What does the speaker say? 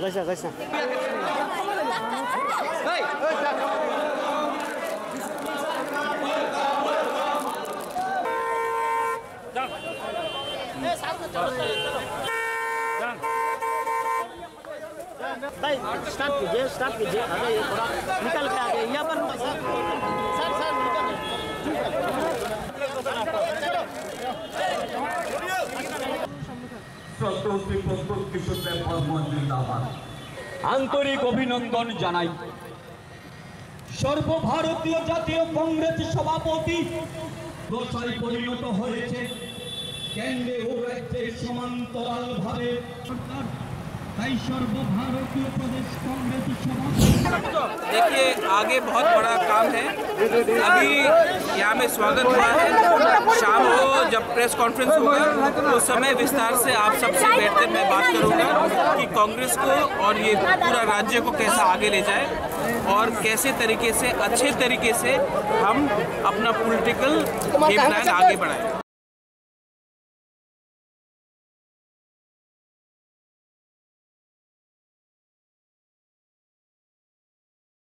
कैसा कैसा भाई स्टार्ट कीजिए स्टार्ट कीजिए अरे ये थोड़ा निकल के आगे यहाँ पर আন্তরিক অভিনন্দন জানাই। সর্বভারতীয় জাতীয় কংগ্রেস সভাপতি পরিণত হয়েছে। রাজ্যে সমান্তরাল ভাবে তাই সর্বভারতীয় প্রদেশ কংগ্রেস देखिए, आगे बहुत बड़ा काम है। अभी यहाँ में स्वागत हुआ है। शाम को जब प्रेस कॉन्फ्रेंस होगा, उस समय विस्तार से आप सबसे बैठते मैं बात करूँगा कि कांग्रेस को और ये पूरा राज्य को कैसा आगे ले जाए और कैसे तरीके से, अच्छे तरीके से हम अपना पॉलिटिकल आगे बढ़ाएँ।